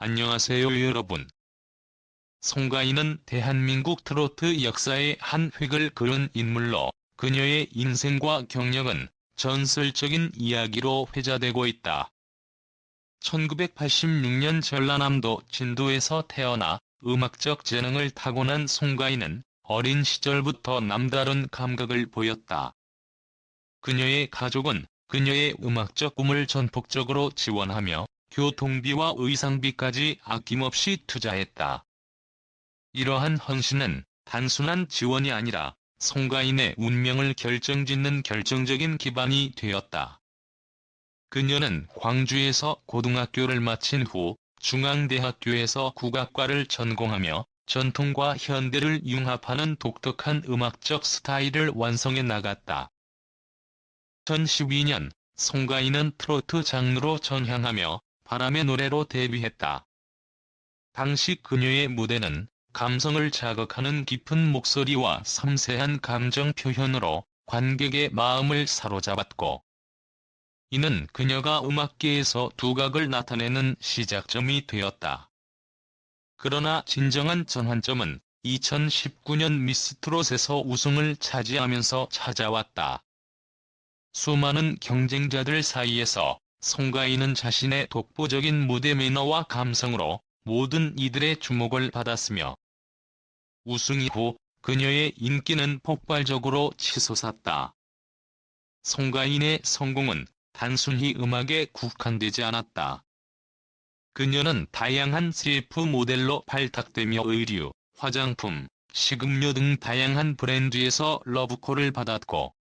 안녕하세요 여러분. 송가인은 대한민국 트로트 역사의 한 획을 그은 인물로 그녀의 인생과 경력은 전설적인 이야기로 회자되고 있다. 1986년 전라남도 진도에서 태어나 음악적 재능을 타고난 송가인은 어린 시절부터 남다른 감각을 보였다. 그녀의 가족은 그녀의 음악적 꿈을 전폭적으로 지원하며 교통비와 의상비까지 아낌없이 투자했다. 이러한 헌신은 단순한 지원이 아니라 송가인의 운명을 결정짓는 결정적인 기반이 되었다. 그녀는 광주에서 고등학교를 마친 후 중앙대학교에서 국악과를 전공하며 전통과 현대를 융합하는 독특한 음악적 스타일을 완성해 나갔다. 2012년 송가인은 트로트 장르로 전향하며 바람의 노래로 데뷔했다. 당시 그녀의 무대는 감성을 자극하는 깊은 목소리와 섬세한 감정 표현으로 관객의 마음을 사로잡았고, 이는 그녀가 음악계에서 두각을 나타내는 시작점이 되었다. 그러나 진정한 전환점은 2019년 미스트롯에서 우승을 차지하면서 찾아왔다. 수많은 경쟁자들 사이에서 송가인은 자신의 독보적인 무대 매너와 감성으로 모든 이들의 주목을 받았으며 우승 이후 그녀의 인기는 폭발적으로 치솟았다. 송가인의 성공은 단순히 음악에 국한되지 않았다. 그녀는 다양한 CF 모델로 발탁되며 의류, 화장품, 식음료 등 다양한 브랜드에서 러브콜을 받았고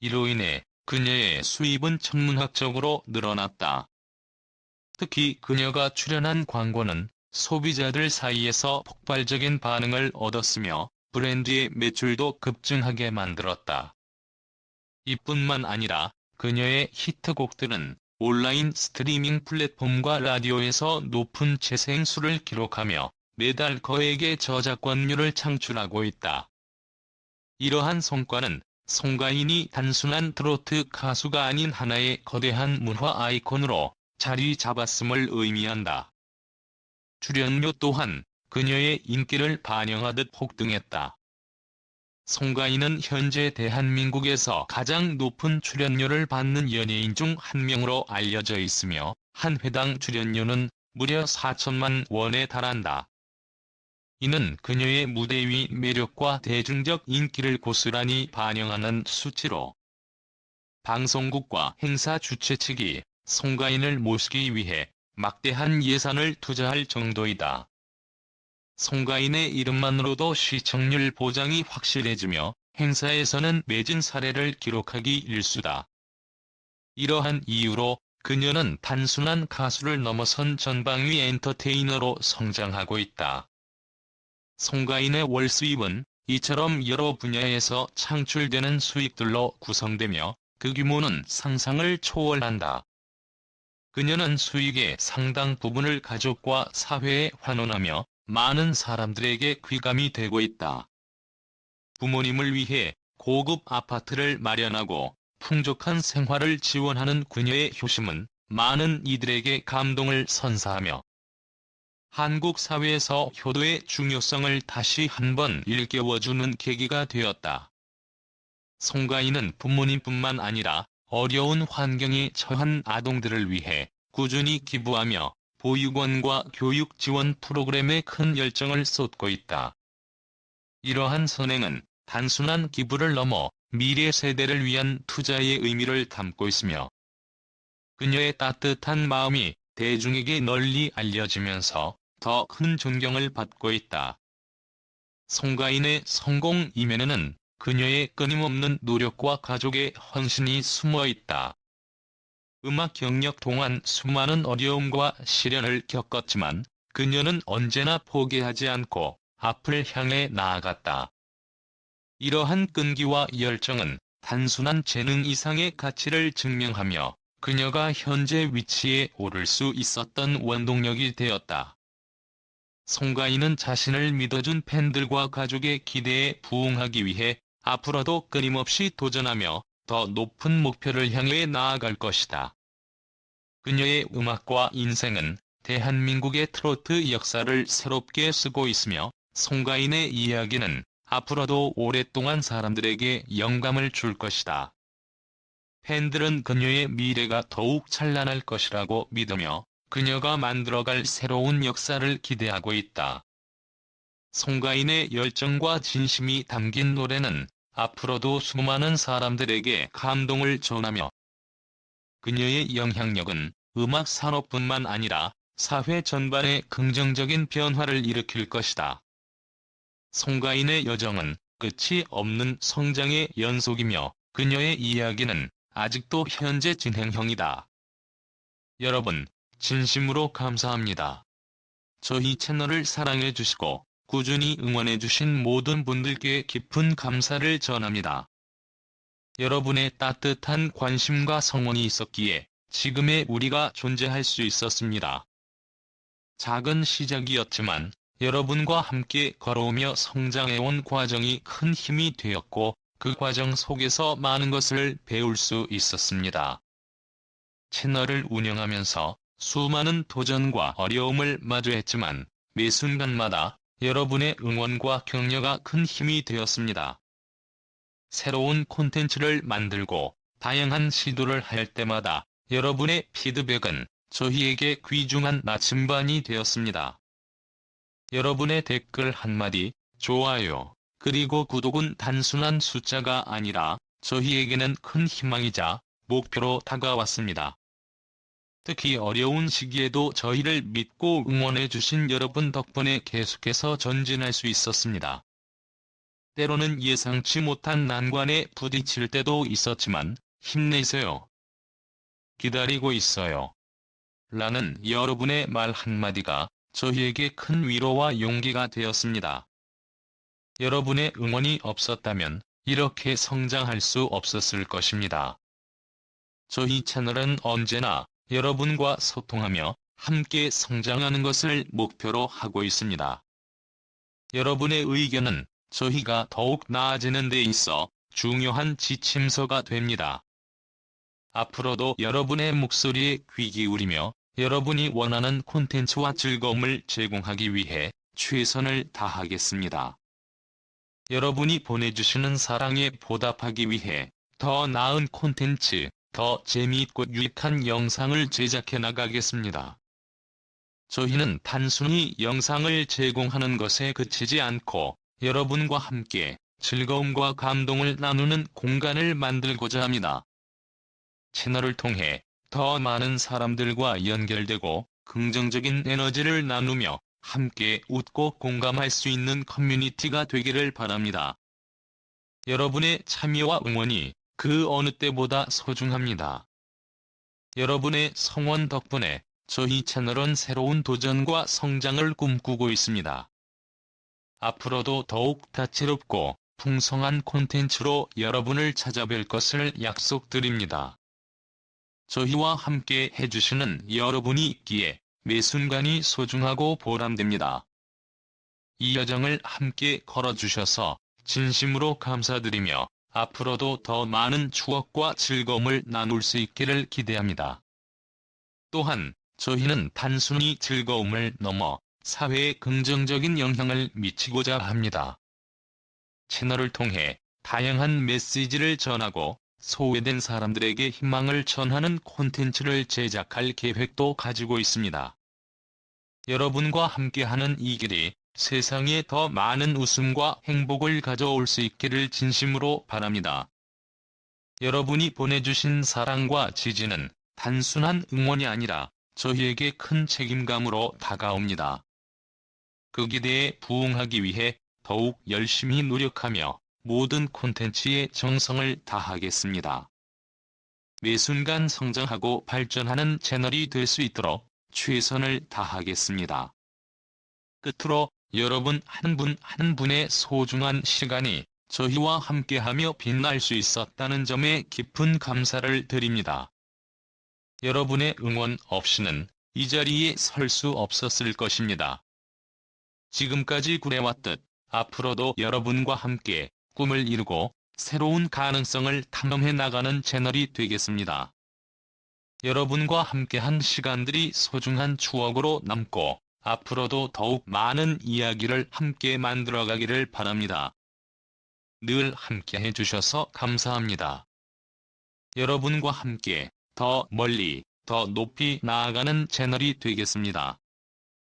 이로 인해 그녀의 수입은 천문학적으로 늘어났다. 특히 그녀가 출연한 광고는 소비자들 사이에서 폭발적인 반응을 얻었으며 브랜드의 매출도 급증하게 만들었다. 이뿐만 아니라 그녀의 히트곡들은 온라인 스트리밍 플랫폼과 라디오에서 높은 재생수를 기록하며 매달 거액의 저작권료를 창출하고 있다. 이러한 성과는 송가인이 단순한 트로트 가수가 아닌 하나의 거대한 문화 아이콘으로 자리 잡았음을 의미한다. 출연료 또한 그녀의 인기를 반영하듯 폭등했다. 송가인은 현재 대한민국에서 가장 높은 출연료를 받는 연예인 중 한 명으로 알려져 있으며 한 회당 출연료는 무려 4천만 원에 달한다. 이는 그녀의 무대 위 매력과 대중적 인기를 고스란히 반영하는 수치로 방송국과 행사 주최 측이 송가인을 모시기 위해 막대한 예산을 투자할 정도이다. 송가인의 이름만으로도 시청률 보장이 확실해지며 행사에서는 매진 사례를 기록하기 일수다. 이러한 이유로 그녀는 단순한 가수를 넘어선 전방위 엔터테이너로 성장하고 있다. 송가인의 월 수입은 이처럼 여러 분야에서 창출되는 수익들로 구성되며 그 규모는 상상을 초월한다. 그녀는 수익의 상당 부분을 가족과 사회에 환원하며 많은 사람들에게 귀감이 되고 있다. 부모님을 위해 고급 아파트를 마련하고 풍족한 생활을 지원하는 그녀의 효심은 많은 이들에게 감동을 선사하며 한국 사회에서 효도의 중요성을 다시 한번 일깨워주는 계기가 되었다. 송가인은 부모님뿐만 아니라 어려운 환경에 처한 아동들을 위해 꾸준히 기부하며 보육원과 교육 지원 프로그램에 큰 열정을 쏟고 있다. 이러한 선행은 단순한 기부를 넘어 미래 세대를 위한 투자의 의미를 담고 있으며 그녀의 따뜻한 마음이 대중에게 널리 알려지면서 더큰 존경을 받고 있다. 송가인의 성공 이면에는 그녀의 끊임없는 노력과 가족의 헌신이 숨어 있다. 음악 경력 동안 수많은 어려움과 시련을 겪었지만 그녀는 언제나 포기하지 않고 앞을 향해 나아갔다. 이러한 끈기와 열정은 단순한 재능 이상의 가치를 증명하며 그녀가 현재 위치에 오를 수 있었던 원동력이 되었다. 송가인은 자신을 믿어준 팬들과 가족의 기대에 부응하기 위해 앞으로도 끊임없이 도전하며 더 높은 목표를 향해 나아갈 것이다. 그녀의 음악과 인생은 대한민국의 트로트 역사를 새롭게 쓰고 있으며 송가인의 이야기는 앞으로도 오랫동안 사람들에게 영감을 줄 것이다. 팬들은 그녀의 미래가 더욱 찬란할 것이라고 믿으며 그녀가 만들어갈 새로운 역사를 기대하고 있다. 송가인의 열정과 진심이 담긴 노래는 앞으로도 수많은 사람들에게 감동을 전하며 그녀의 영향력은 음악 산업뿐만 아니라 사회 전반에 긍정적인 변화를 일으킬 것이다. 송가인의 여정은 끝이 없는 성장의 연속이며 그녀의 이야기는 아직도 현재 진행형이다. 여러분, 진심으로 감사합니다. 저희 채널을 사랑해 주시고 꾸준히 응원해 주신 모든 분들께 깊은 감사를 전합니다. 여러분의 따뜻한 관심과 성원이 있었기에 지금의 우리가 존재할 수 있었습니다. 작은 시작이었지만 여러분과 함께 걸어오며 성장해온 과정이 큰 힘이 되었고 그 과정 속에서 많은 것을 배울 수 있었습니다. 채널을 운영하면서 수많은 도전과 어려움을 마주했지만 매 순간마다 여러분의 응원과 격려가 큰 힘이 되었습니다. 새로운 콘텐츠를 만들고 다양한 시도를 할 때마다 여러분의 피드백은 저희에게 귀중한 나침반이 되었습니다. 여러분의 댓글 한마디, 좋아요, 그리고 구독은 단순한 숫자가 아니라 저희에게는 큰 희망이자 목표로 다가왔습니다. 특히 어려운 시기에도 저희를 믿고 응원해주신 여러분 덕분에 계속해서 전진할 수 있었습니다. 때로는 예상치 못한 난관에 부딪힐 때도 있었지만 힘내세요. 기다리고 있어요. 라는 여러분의 말 한마디가 저희에게 큰 위로와 용기가 되었습니다. 여러분의 응원이 없었다면 이렇게 성장할 수 없었을 것입니다. 저희 채널은 언제나 여러분과 소통하며 함께 성장하는 것을 목표로 하고 있습니다. 여러분의 의견은 저희가 더욱 나아지는 데 있어 중요한 지침서가 됩니다. 앞으로도 여러분의 목소리에 귀 기울이며 여러분이 원하는 콘텐츠와 즐거움을 제공하기 위해 최선을 다하겠습니다. 여러분이 보내주시는 사랑에 보답하기 위해 더 나은 콘텐츠, 더 재미있고 유익한 영상을 제작해 나가겠습니다. 저희는 단순히 영상을 제공하는 것에 그치지 않고 여러분과 함께 즐거움과 감동을 나누는 공간을 만들고자 합니다. 채널을 통해 더 많은 사람들과 연결되고 긍정적인 에너지를 나누며 함께 웃고 공감할 수 있는 커뮤니티가 되기를 바랍니다. 여러분의 참여와 응원이 그 어느 때보다 소중합니다. 여러분의 성원 덕분에 저희 채널은 새로운 도전과 성장을 꿈꾸고 있습니다. 앞으로도 더욱 다채롭고 풍성한 콘텐츠로 여러분을 찾아뵐 것을 약속드립니다. 저희와 함께 해주시는 여러분이 있기에 매 순간이 소중하고 보람됩니다. 이 여정을 함께 걸어주셔서 진심으로 감사드리며 앞으로도 더 많은 추억과 즐거움을 나눌 수 있기를 기대합니다. 또한 저희는 단순히 즐거움을 넘어 사회에 긍정적인 영향을 미치고자 합니다. 채널을 통해 다양한 메시지를 전하고 소외된 사람들에게 희망을 전하는 콘텐츠를 제작할 계획도 가지고 있습니다. 여러분과 함께하는 이 길이 세상에 더 많은 웃음과 행복을 가져올 수 있기를 진심으로 바랍니다. 여러분이 보내주신 사랑과 지지는 단순한 응원이 아니라 저희에게 큰 책임감으로 다가옵니다. 그 기대에 부응하기 위해 더욱 열심히 노력하며 모든 콘텐츠에 정성을 다하겠습니다. 매 순간 성장하고 발전하는 채널이 될 수 있도록 최선을 다하겠습니다. 끝으로 여러분 한 분 한 분의 소중한 시간이 저희와 함께하며 빛날 수 있었다는 점에 깊은 감사를 드립니다. 여러분의 응원 없이는 이 자리에 설 수 없었을 것입니다. 지금까지 그래왔듯 앞으로도 여러분과 함께 꿈을 이루고 새로운 가능성을 탐험해 나가는 채널이 되겠습니다. 여러분과 함께한 시간들이 소중한 추억으로 남고 앞으로도 더욱 많은 이야기를 함께 만들어가기를 바랍니다. 늘 함께 해주셔서 감사합니다. 여러분과 함께 더 멀리, 더 높이 나아가는 채널이 되겠습니다.